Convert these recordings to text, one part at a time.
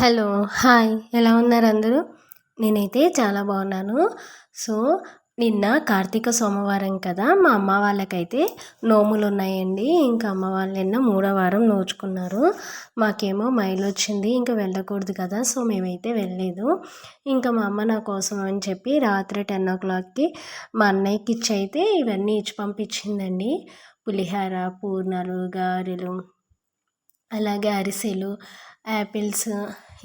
Hello hi. ఎలా ఉన్నారు అందరూ? నేనైతే చాలా బాగున్నాను. సో నిన్న కార్తీక సోమవారం కదా మా అమ్మ వాళ్ళకైతే నోములు ఉన్నాయండి. ఇంకా అమ్మ వాళ్ళు నిన్న మూడో వారం నోచుకున్నారు. మాకేమో మైలు వచ్చింది ఇంకా వెళ్ళకూడదు కదా సో మేమైతే వెళ్ళలేదు. ఇంకా మా అమ్మ నా కోసం అని చెప్పి రాత్రి టెన్ ఓ క్లాక్కి మా అన్నయ్యకి ఇచ్చి అయితే ఇవన్నీ ఇచ్చి పంపించిందండి. పులిహార పూర్ణాలు గారెలు అలాగే అరిసెలు యాపిల్స్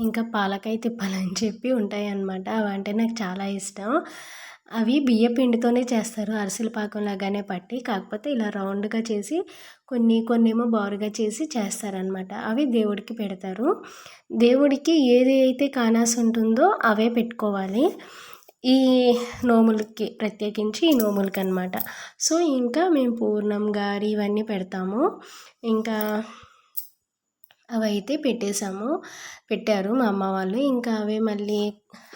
ఇంకా పాలకాయ తిప్పాలని చెప్పి ఉంటాయి అన్నమాట అవంటే నాకు చాలా ఇష్టం. అవి బియ్య పిండితోనే చేస్తారు. అరిసెల పాకం లాగానే పట్టి కాకపోతే ఇలా రౌండ్గా చేసి కొన్ని కొన్ని ఏమో బారుగా చేసి చేస్తారనమాట అవి దేవుడికి పెడతారు. దేవుడికి ఏది అయితే కానాసి ఉంటుందో అవే పెట్టుకోవాలి. ఈ నోములకి ప్రత్యేకించి ఈ నోములకి అనమాట సో ఇంకా మేము పూర్ణం గారి ఇవన్నీ పెడతాము. ఇంకా అవి అయితే పెట్టేశాము. పెట్టారు మా అమ్మ వాళ్ళు. ఇంకా అవే మళ్ళీ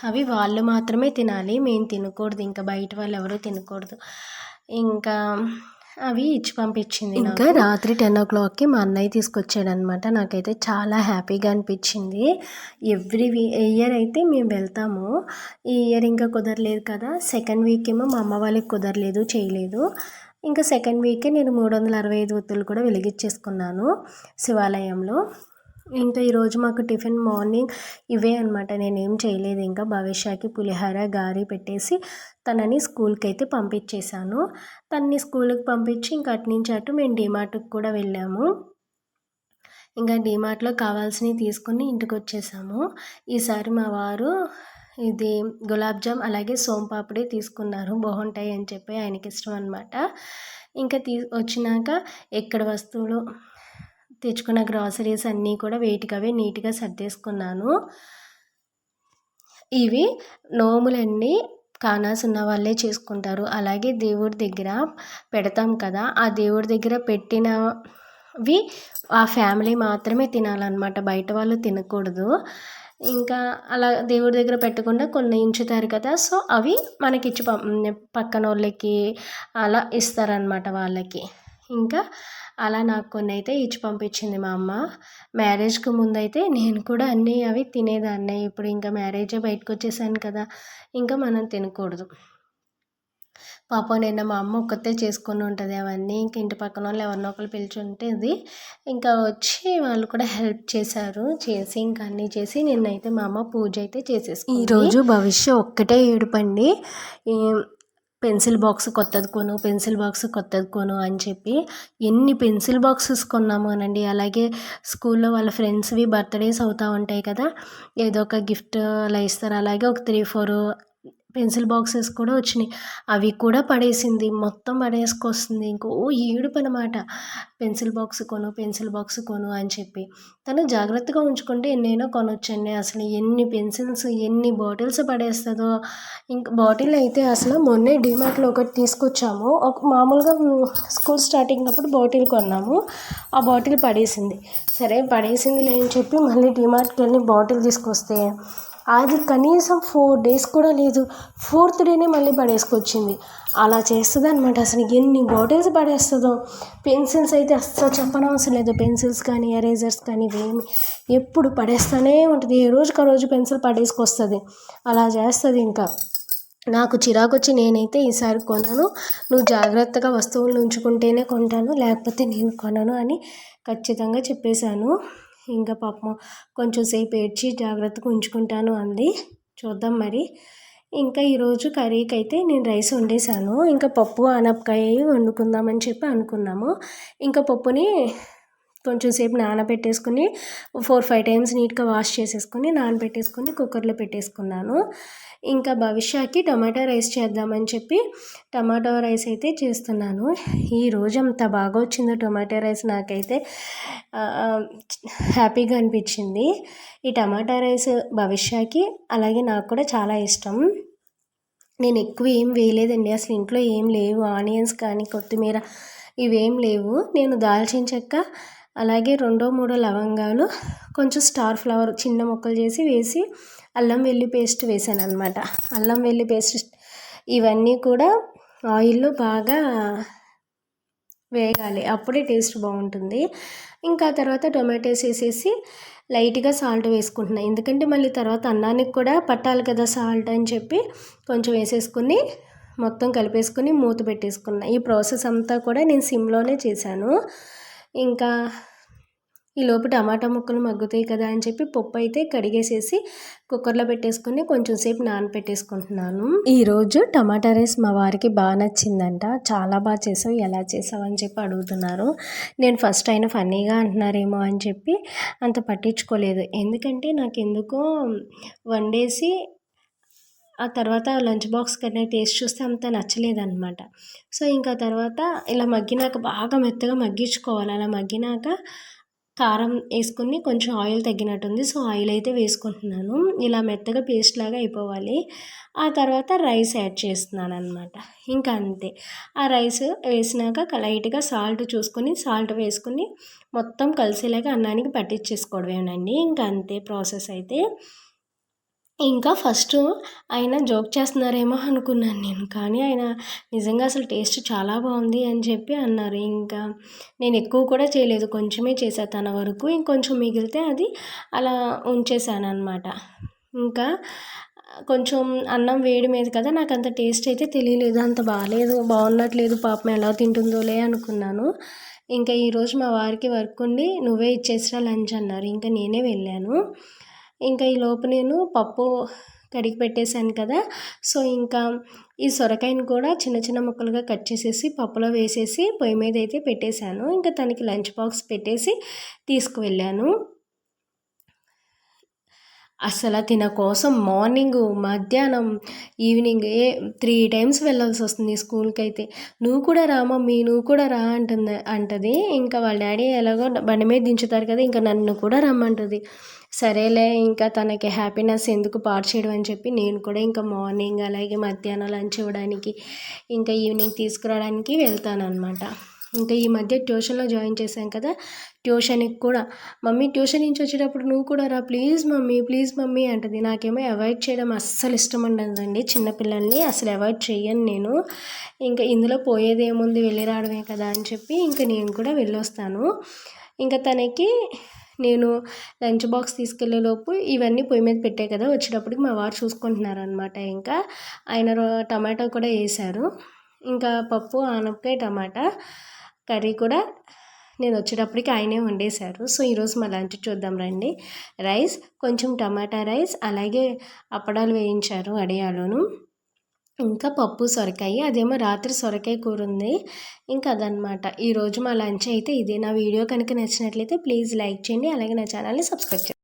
అవి వాళ్ళు మాత్రమే తినాలి. మేము తినకూడదు. ఇంకా బయట వాళ్ళు ఎవరూ తినకూడదు. ఇంకా అవి ఇచ్చి పంపించింది ఇంకా రాత్రి టెన్ ఓ క్లాక్కి మా అన్నయ్య తీసుకొచ్చాడు అనమాట నాకైతే చాలా హ్యాపీగా అనిపించింది. ఎవ్రీ వీ ఇయర్ అయితే మేము వెళ్తాము ఈ ఇయర్ ఇంకా కుదరలేదు కదా. సెకండ్ వీక్ ఏమో మా అమ్మ వాళ్ళకి కుదరలేదు చేయలేదు. ఇంకా సెకండ్ వీకే నేను మూడు వందల అరవై ఐదు ఒత్తులు కూడా వెలిగించేసుకున్నాను శివాలయంలో. ఇంకా ఈరోజు మాకు టిఫిన్ మార్నింగ్ ఇవే అనమాట నేనేం చేయలేదు. ఇంకా భవిష్యకి పులిహార గారి పెట్టేసి తనని స్కూల్కి అయితే పంపించేశాను. తనని స్కూల్కి పంపించి ఇంకా అటు నుంచి అటు మేము డిమార్ట్కి కూడా వెళ్ళాము. ఇంకా డిమార్ట్లో కావాల్సినవి తీసుకొని ఇంటికి వచ్చేసాము ఈసారి మా వారు ఇది గులాబ్ జామ్ అలాగే సోంపాపిడి తీసుకున్నారు. బాగుంటాయి అని చెప్పి ఆయనకి ఇష్టం అనమాట ఇంకా తీ వచ్చినాక ఎక్కడ వస్తువులు తెచ్చుకున్న గ్రాసరీస్ అన్నీ కూడా వేటికవే నీట్గా సర్దేసుకున్నాను. ఇవి నోములన్నీ కానాస్ ఉన్న వాళ్ళే చేసుకుంటారు. అలాగే దేవుడి దగ్గర పెడతాం కదా ఆ దేవుడి దగ్గర పెట్టినవి ఆ ఫ్యామిలీ మాత్రమే తినాలన్నమాట. బయట వాళ్ళు తినకూడదు. ఇంకా అలా దేవుడి దగ్గర పెట్టకుండా కొన్ని ఉంచుతారు కదా సో అవి మనకి ఇచ్చి పక్కన వాళ్ళకి అలా ఇస్తారనమాట వాళ్ళకి. ఇంకా అలా నాకు కొన్ని అయితే ఇచ్చి పంపించింది మా అమ్మ. మ్యారేజ్కి ముందైతే నేను కూడా అన్నీ అవి తినేదాన్ని. ఇప్పుడు ఇంకా మ్యారేజే బయటకు వచ్చేసాను కదా ఇంకా మనం తినకూడదు. పాపం నిన్న మా అమ్మ ఒక్కతే చేసుకొని ఉంటుంది అవన్నీ. ఇంక ఇంటి పక్కన వాళ్ళు ఎవరినో ఒకరు పిలిచి ఇది ఇంకా వచ్చి వాళ్ళు కూడా హెల్ప్ చేశారు. చేసి ఇంకా అన్నీ చేసి నిన్నైతే మా అమ్మ పూజ అయితే చేసేసి ఈరోజు భవిష్య ఒక్కటే ఏడుపండి. పెన్సిల్ బాక్స్ కొత్తది కొను పెన్సిల్ బాక్స్ కొత్తది కొను అని చెప్పి ఎన్ని పెన్సిల్ బాక్సెస్ కొన్నాము అనండి. అలాగే స్కూల్లో వాళ్ళ ఫ్రెండ్స్వి బర్త్డేస్ అవుతూ ఉంటాయి కదా. ఏదో ఒక గిఫ్ట్ అలా ఇస్తారు. అలాగే ఒక త్రీ ఫోర్ పెన్సిల్ బాక్సెస్ కూడా వచ్చినాయి. అవి కూడా పడేసింది. మొత్తం పడేసుకొస్తుంది. ఇంకో ఏడుపు అనమాట పెన్సిల్ బాక్స్ కొను పెన్సిల్ బాక్స్ కొను అని చెప్పి. తను జాగ్రత్తగా ఉంచుకుంటే ఎన్నైనా కొనొచ్చండి. అసలు ఎన్ని పెన్సిల్స్ ఎన్ని బాటిల్స్ పడేస్తుందో. ఇంక బాటిల్ అయితే అసలు మొన్నే డిమార్ట్లో ఒకటి తీసుకొచ్చాము. ఒక మామూలుగా స్కూల్ స్టార్టింగ్ అప్పుడు బాటిల్ కొన్నాము. ఆ బాటిల్ పడేసింది. సరే పడేసింది లేని చెప్పి మళ్ళీ డిమార్ట్కి వెళ్ళి బాటిల్ తీసుకొస్తే అది కనీసం ఫోర్ డేస్ కూడా లేదు. ఫోర్త్ డేనే మళ్ళీ పడేసుకొచ్చింది. అలా చేస్తుంది అనమాట అసలు. ఎన్ని బాటిల్స్ పడేస్తుందో. పెన్సిల్స్ అయితే అస్సలు చెప్పనవసరం లేదు. పెన్సిల్స్ కానీ ఎరేజర్స్ కానీ ఇవేమి ఎప్పుడు పడేస్తూనే ఉంటుంది. ఏ రోజుకి ఆ రోజు పెన్సిల్ పడేసుకొస్తుంది. అలా చేస్తుంది ఇంకా. నాకు చిరాకు వచ్చి నేనైతే ఈసారి కొనను. నువ్వు జాగ్రత్తగా వస్తువులు ఉంచుకుంటేనే కొంటాను. లేకపోతే నేను కొనను అని ఖచ్చితంగా చెప్పేశాను. ఇంకా పాపం కొంచెం సేపు ఏడ్చి జాగ్రత్తగా ఉంచుకుంటాను అంది. చూద్దాం మరి. ఇంకా ఈరోజు కర్రీకి అయితే నేను రైస్ వండేసాను ఇంకా పప్పు ఆనపకాయ వండుకుందామని చెప్పి అనుకున్నాము. ఇంకా పప్పుని కొంచెం సేపు నానబెట్టేసుకుని ఫోర్ ఫైవ్ టైమ్స్ నీట్గా వాష్ చేసేసుకుని నానబెట్టేసుకుని కుక్కర్లో పెట్టేసుకున్నాను. ఇంకా భవిష్యకి టమాటా రైస్ చేద్దామని చెప్పి టమాటో రైస్ అయితే చేస్తున్నాను. ఈ రోజు అంత బాగా వచ్చిందో టమాటా రైస్ నాకైతే హ్యాపీగా అనిపించింది. ఈ టమాటా రైస్ భవిష్యకి అలాగే నాకు కూడా చాలా ఇష్టం. నేను ఎక్కువ ఏం వేయలేదండి. అసలు ఇంట్లో ఏం లేవు. ఆనియన్స్ కానీ కొత్తిమీర ఇవేం లేవు. నేను దాల్చిన చెక్క అలాగే రెండో మూడో లవంగాలు కొంచెం స్టార్ ఫ్లవర్ చిన్న ముక్కలు చేసి వేసి అల్లం వెల్లి పేస్ట్ వేసాను అనమాట అల్లం వెల్లి పేస్ట్ ఇవన్నీ కూడా ఆయిల్లో బాగా వేగాలి అప్పుడే టేస్ట్ బాగుంటుంది. ఇంకా తర్వాత టొమాటోస్ వేసేసి లైట్గా సాల్ట్ వేసుకుంటున్నాను ఎందుకంటే మళ్ళీ తర్వాత అన్నానికి కూడా పట్టాలి కదా సాల్ట్ అని చెప్పి కొంచెం వేసేసుకుని మొత్తం కలిపేసుకుని మూత పెట్టేసుకున్నా. ఈ ప్రాసెస్ అంతా కూడా నేను సిమ్లోనే చేశాను. ఇంకా ఈలోపు టమాటా ముక్కలు మగ్గుతాయి కదా అని చెప్పి పప్పు అయితే కడిగేసేసి కుక్కర్లో పెట్టేసుకుని కొంచెం సేపు నానపెట్టేసుకుంటున్నాను. ఈరోజు టమాటా రైస్ మా వారికి బాగా నచ్చిందంట. చాలా బాగా చేసావు ఎలా చేసావు అని చెప్పి అడుగుతున్నారు. నేను ఫస్ట్ అయినా ఫన్నీగా అంటున్నారేమో అని చెప్పి అంత పట్టించుకోలేదు. ఎందుకంటే నాకు ఎందుకో వండేసి ఆ తర్వాత లంచ్ బాక్స్ కన్నా టేస్ట్ చూస్తే అంత నచ్చలేదన్నమాట. సో ఇంకా తర్వాత ఇలా మగ్గినాక బాగా మెత్తగా మగ్గించుకోవాలి. అలా మగ్గినాక కారం వేసుకుని కొంచెం ఆయిల్ తగ్గినట్టుంది సో ఆయిల్ అయితే వేసుకుంటున్నాను. ఇలా మెత్తగా పేస్ట్ లాగా అయిపోవాలి. ఆ తర్వాత రైస్ యాడ్ చేస్తున్నాను అనమాట ఇంకా అంతే. ఆ రైస్ వేసినాక లైట్గా సాల్ట్ చూసుకొని సాల్ట్ వేసుకొని మొత్తం కలిసేలాగా అన్నానికి పట్టించేసుకోవడమేనండి. ఇంకా అంతే ప్రాసెస్ అయితే. ఇంకా ఫస్ట్ ఆయన జోక్ చేస్తున్నారేమో అనుకున్నాను నేను. కానీ ఆయన నిజంగా అసలు టేస్ట్ చాలా బాగుంది అని చెప్పి అన్నారు. ఇంకా నేను ఎక్కువ కూడా చేయలేదు. కొంచెమే చేసా తన వరకు. ఇంకొంచెం మిగిలితే అది అలా ఉంచేసాను అనమాట ఇంకా కొంచెం అన్నం వేడి మీద కదా నాకు అంత టేస్ట్ అయితే తెలియలేదు. అంత బాగాలేదు బాగున్నట్లేదు. పాపం ఎలా తింటుందోలే అనుకున్నాను. ఇంకా ఈరోజు మా వారికి వర్క్ ఉండి నువ్వే ఇచ్చేసిరా లంచ్ అన్నారు. ఇంకా నేనే వెళ్ళాను. ఇంకా ఈ లోపు నేను పప్పు కడిగి పెట్టేశాను కదా. సో ఇంకా ఈ సొరకాయని కూడా చిన్న చిన్న ముక్కలుగా కట్ చేసేసి పప్పులో వేసేసి పొయ్యి మీద అయితే పెట్టేశాను. ఇంకా తనకి లంచ్ బాక్స్ పెట్టేసి తీసుకువెళ్ళాను. అసలు తిన కోసం మార్నింగ్ మధ్యాహ్నం ఈవినింగ్ ఏ త్రీ టైమ్స్ వెళ్ళాల్సి వస్తుంది స్కూల్కి అయితే నువ్వు కూడా రా మమ్మీ నువ్వు కూడా రా అంటుంది అంటది. ఇంకా వాళ్ళ డాడీ ఎలాగో బండి మీద దించుతారు కదా ఇంకా నన్ను కూడా రమ్మంటుంది. సరేలే ఇంకా తనకి హ్యాపీనెస్ ఎందుకు పాడు చేయడం అని చెప్పి నేను కూడా ఇంకా మార్నింగ్ అలాగే మధ్యాహ్నం లంచ్ ఇవ్వడానికి ఇంకా ఈవినింగ్ తీసుకురావడానికి వెళ్తాను అనమాట ఇంకా ఈ మధ్య ట్యూషన్లో జాయిన్ చేశాం కదా ట్యూషన్కి కూడా. మమ్మీ ట్యూషన్ నుంచి వచ్చేటప్పుడు నువ్వు కూడా రా ప్లీజ్ మమ్మీ ప్లీజ్ మమ్మీ అంటది. నాకేమో అవాయిడ్ చేయడం అస్సలు ఇష్టం ఉండదండి చిన్నపిల్లల్ని అసలు అవాయిడ్ చేయను నేను. ఇంకా ఇందులో పోయేది ఏముంది వెళ్ళి రావడమే కదా అని చెప్పి ఇంకా నేను కూడా వెళ్ళొస్తాను. ఇంకా తనకి నేను లంచ్ బాక్స్ తీసుకెళ్ళేలోపు ఇవన్నీ పొయ్యి మీద పెట్టే కదా వచ్చేటప్పటికి మా వారు చూసుకుంటున్నారు అనమాట ఇంకా. ఆయన టమాటో కూడా వేశారు ఇంకా పప్పు ఆనపకాయ టమాటా కర్రీ కూడా నేను వచ్చేటప్పటికి ఆయనే వండేశారు. సో ఈరోజు మా లంచ్ చూద్దాం రండి. రైస్ కొంచెం టమాటా రైస్ అలాగే అప్పడాలు వేయించారు అడియాలోను ఇంకా పప్పు సొరకాయ. అదేమో రాత్రి సొరకాయ కూర ఉంది. ఇంకా అదనమాట ఈరోజు మా లంచ్ అయితే ఇదే. నా వీడియో కనుక నచ్చినట్లయితే ప్లీజ్ లైక్ చేయండి. అలాగే నా ఛానల్ని సబ్స్క్రైబ్ చేయండి.